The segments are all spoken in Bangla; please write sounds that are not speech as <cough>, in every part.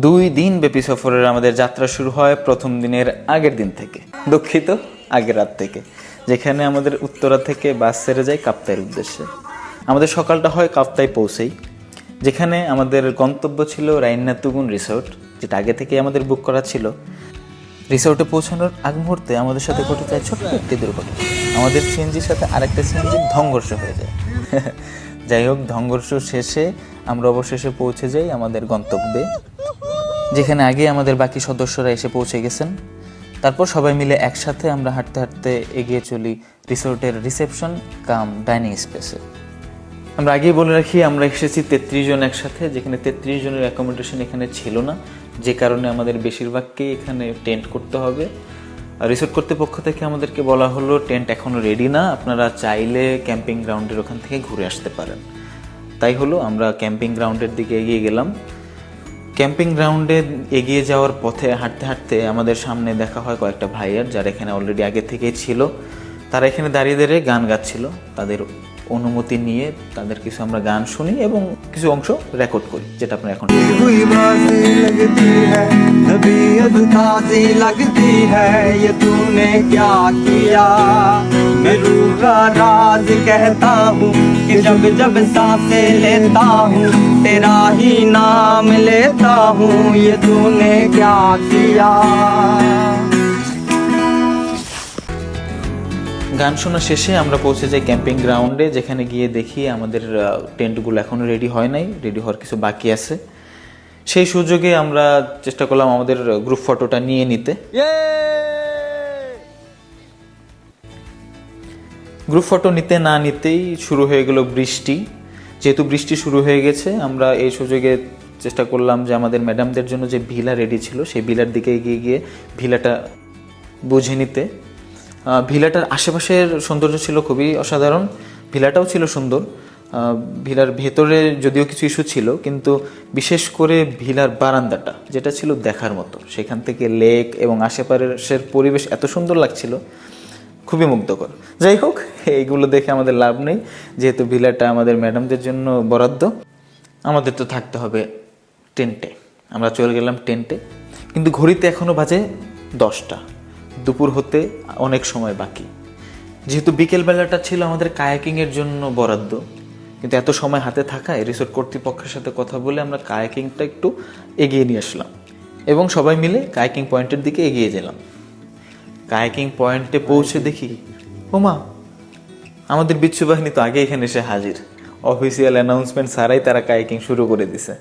দুই দিন ব্যাপী সফরের আমাদের যাত্রা শুরু হয় প্রথম দিনের আগের দিন থেকে, দুঃখিত, আগের রাত থেকে, যেখানে আমাদের উত্তরা থেকে বাস ছেড়ে যায় কাপ্তাইয়ের উদ্দেশ্যে। আমাদের সকালটা হয় কাপ্তায় পৌঁছেই, যেখানে আমাদের গন্তব্য ছিল রাইনাতুগুন রিসোর্ট, যেটা আগে থেকে আমাদের বুক করা ছিল। রিসোর্টে পৌঁছানোর আগ মুহূর্তে আমাদের সাথে ঘটে যায় ছোট্ট একটি দুর্ঘটনা। আমাদের সিএনজির সাথে আরেকটা সিএনজির সংঘর্ষ হয়ে যায়। <laughs> যাই হোক সংঘর্ষ শেষে আমরা অবশেষে পৌঁছে যাই আমাদের গন্তব্যে। যেখানে আগে আমাদের বাকি সদস্যরা এসে পৌঁছে গেছেন। তারপর সবাই মিলে একসাথে আমরা হাঁটতে হাঁটতে এগিয়ে চলি রিসোর্টের রিসেপশন কাম ডাইনিং স্পেসে। আমরা আগেই বলে রাখি, আমরা এসেছি তেত্রিশ জন একসাথে, যেখানে তেত্রিশ জনের অ্যাকোমোডেশন এখানে ছিল না। যে কারণে আমাদের বেশিরভাগকেই এখানে টেন্ট করতে হবে। আর রিসোর্ট কর্তৃপক্ষ থেকে আমাদেরকে বলা হলো, টেন্ট এখনও রেডি না। আপনারা চাইলে ক্যাম্পিং গ্রাউন্ডের ওখান থেকে ঘুরে আসতে পারেন। তাই হলো আমরা ক্যাম্পিং গ্রাউন্ডের দিকে এগিয়ে গেলাম। ক্যাম্পিং গ্রাউন্ডে এগিয়ে যাওয়ার পথে হাঁটতে হাঁটতে আমাদের সামনে দেখা হয় কয়েকটা ভাইয়ার, যারা এখানে অলরেডি আগে থেকেই ছিল। তারা এখানে দাঁড়িয়ে দাঁড়িয়ে গান গাচ্ছিল। তাদের অনুমতি নিয়ে তাদের কিছু আমরা গান শুনি এবং কিছু অংশ রেকর্ড করি যেটা আপনারা এখন हुई बाजी लगती है तबीयत ताजी लगती है ये तूने क्या किया मैं रूह का राज कहता हूँ कि जब जब सांसें लेता हूँ तेरा ही नाम लेता हूँ ये तूने क्या किया গান শোনা শেষে আমরা পৌঁছে যাই ক্যাম্পিং গ্রাউন্ডে, যেখানে গিয়ে দেখি আমাদের টেন্টগুলো এখনও রেডি হয় নাই রেডি হওয়ার কিছু বাকি আছে। সেই সুযোগে আমরা চেষ্টা করলাম আমাদের গ্রুপ ফটোটা নিয়ে নিতে। গ্রুপ ফটো নিতে না নিতেই শুরু হয়ে গেল বৃষ্টি। যেহেতু বৃষ্টি শুরু হয়ে গেছে, আমরা এই সুযোগে চেষ্টা করলাম যে আমাদের ম্যাডামদের জন্য যে ভিলা রেডি ছিল, সেই ভিলার দিকে এগিয়ে গিয়ে ভিলাটা বুঝে নিতে। ভিলাটার আশেপাশের সৌন্দর্য ছিল খুবই অসাধারণ। ভিলাটাও ছিল সুন্দর। ভিলার ভেতরে যদিও কিছু ইস্যু ছিল, কিন্তু বিশেষ করে ভিলার বারান্দাটা, যেটা ছিল দেখার মতো। সেখান থেকে লেক এবং আশেপাশের পরিবেশ এত সুন্দর লাগছিল, খুবই মুগ্ধকর। যাই হোক, এইগুলো দেখে আমাদের লাভ নেই। যেহেতু ভিলাটা আমাদের ম্যাডামদের জন্য বরাদ্দ, আমাদের তো থাকতে হবে টেন্টে। আমরা চলে গেলাম টেন্টে, কিন্তু ঘড়িতে এখনও বাজে দশটা। দুপুর হতে অনেক সময় বাকি। যেহেতু বিকেলবেলাটা ছিল আমাদের কায়াকিংয়ের জন্য বরাদ্দ, কিন্তু এত সময় হাতে থাকায় রিসোর্ট কর্তৃপক্ষের সাথে কথা বলে আমরা কায়াকিংটা একটু এগিয়ে নিয়ে আসলাম এবং সবাই মিলে কায়াকিং পয়েন্টের দিকে এগিয়ে গেলাম। কায়াকিং পয়েন্টে পৌঁছে দেখি, ওমা, আমাদের বিচ্ছু বাহিনী তো আগে এখানে এসে হাজির। অফিসিয়াল অ্যানাউন্সমেন্ট ছাড়াই তারা কায়াকিং শুরু করে দিছে।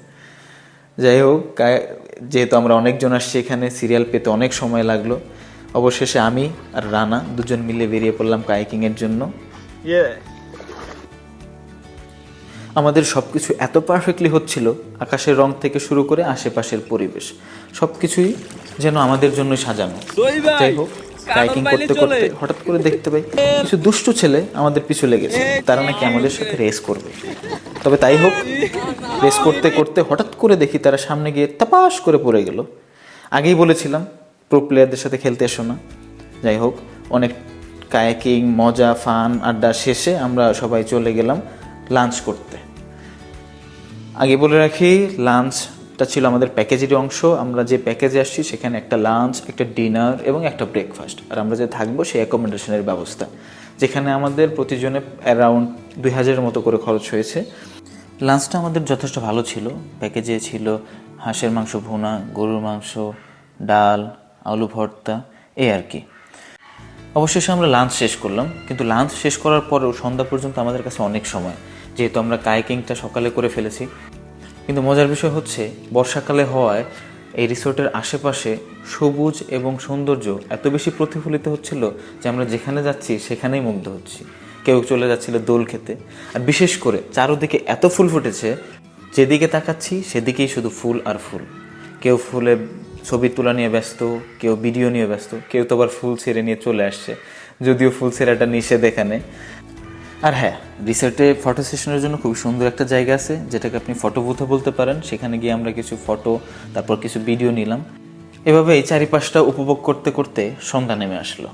যাই হোক যেহেতু আমরা অনেকজন আসছি এখানে সিরিয়াল পেতে অনেক সময় লাগল। অবশেষে আমি আর রানা দুজন মিলে বেরিয়ে পড়লাম কায়াকিংয়ের জন্য। আমাদের সব কিছু এত পারফেক্টলি হচ্ছিল আকাশের রং থেকে শুরু করে আশেপাশের পরিবেশ সব কিছুই যেন আমাদের জন্য সাজানো। যাই হোক কাইকিং করতে করতে হঠাৎ করে দেখতে পাই কিছু দুষ্টু ছেলে আমাদের পিছু লেগেছে তারা নাকি আমাদের সাথে রেস করবে। তবে তাই হোক রেস করতে করতে হঠাৎ করে দেখি তারা সামনে গিয়ে তাপাস করে পড়ে গেল। আগেই বলেছিলাম প্রো প্লেয়ারদের সাথে খেলতে এসো না। যাই হোক, অনেক কায়াকিং মজা ফান আড্ডা শেষে আমরা সবাই চলে গেলাম লাঞ্চ করতে। আগে বলে রাখি লাঞ্চটা ছিল আমাদের প্যাকেজেরই অংশ। আমরা যে প্যাকেজে আসছি, সেখানে একটা লাঞ্চ একটা ডিনার এবং একটা ব্রেকফাস্ট আর আমরা যে থাকব, সেই অ্যাকোমোডেশনের ব্যবস্থা। যেখানে আমাদের প্রতিজনে অ্যারাউন্ড দুই হাজারের মতো করে খরচ হয়েছে। লাঞ্চটা আমাদের যথেষ্ট ভালো ছিল। প্যাকেজে ছিল হাঁসের মাংস ভুনা, গরুর মাংস, ডাল আলু ভর্তা, এই আর কি। অবশেষে আমরা লাঞ্চ শেষ করলাম, কিন্তু লাঞ্চ শেষ করার পরেও সন্ধ্যা পর্যন্ত আমাদের কাছে অনেক সময়, যেহেতু আমরা কাইকিংটা সকালে করে ফেলেছি। কিন্তু মজার বিষয় হচ্ছে, বর্ষাকালে হওয়ায় এই রিসোর্টের আশেপাশে সবুজ এবং সৌন্দর্য এত বেশি প্রতিফলিত হচ্ছিল যে আমরা যেখানে যাচ্ছি সেখানেই মুগ্ধ হচ্ছি। কেউ চলে যাচ্ছিল দোল খেতে। আর বিশেষ করে চারোদিকে এত ফুল ফুটেছে, যেদিকে তাকাচ্ছি সেদিকেই শুধু ফুল আর ফুল। কেউ ফুলে ছবি তোলা নিয়ে ব্যস্ত, কেউ ভিডিও নিয়ে ব্যস্ত, কেউ তো আবার ফুল ছেড়ে নিয়ে চলে আসছে, যদিও ফুল ছেঁড়াটা নিষেধ এখানে। আর হ্যাঁ রিসার্টে ফটো সেশনের জন্য খুব সুন্দর একটা জায়গা আছে, যেটাকে আপনি ফটো বুথও বলতে পারেন। সেখানে গিয়ে আমরা কিছু ফটো তারপর কিছু ভিডিও নিলাম। এভাবে এই চারিপাশটা উপভোগ করতে করতে সন্ধ্যা নেমে আসলো।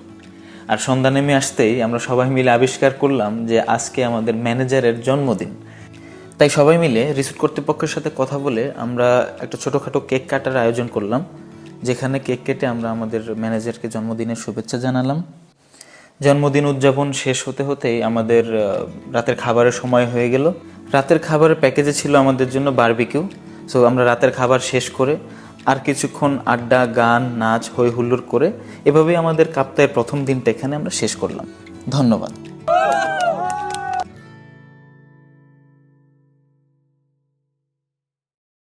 আর সন্ধ্যা নেমে আসতেই আমরা সবাই মিলে আবিষ্কার করলাম যে আজকে আমাদের ম্যানেজারের জন্মদিন। তাই সবাই মিলে রিসোর্ট কর্তৃপক্ষের সাথে কথা বলে আমরা একটা ছোটোখাটো কেক কাটার আয়োজন করলাম, যেখানে কেক কেটে আমরা আমাদের ম্যানেজারকে জন্মদিনের শুভেচ্ছা জানালাম। জন্মদিন উদযাপন শেষ হতে হতেই আমাদের রাতের খাবারের সময় হয়ে গেল। রাতের খাবারের প্যাকেজে ছিল আমাদের জন্য বারবিকিউ। সো আমরা রাতের খাবার শেষ করে আর কিছুক্ষণ আড্ডা, গান, নাচ হই হুল্লোড় করে এভাবেই আমাদের কাপ্তায়ের প্রথম দিনটা এখানে আমরা শেষ করলাম। ধন্যবাদ।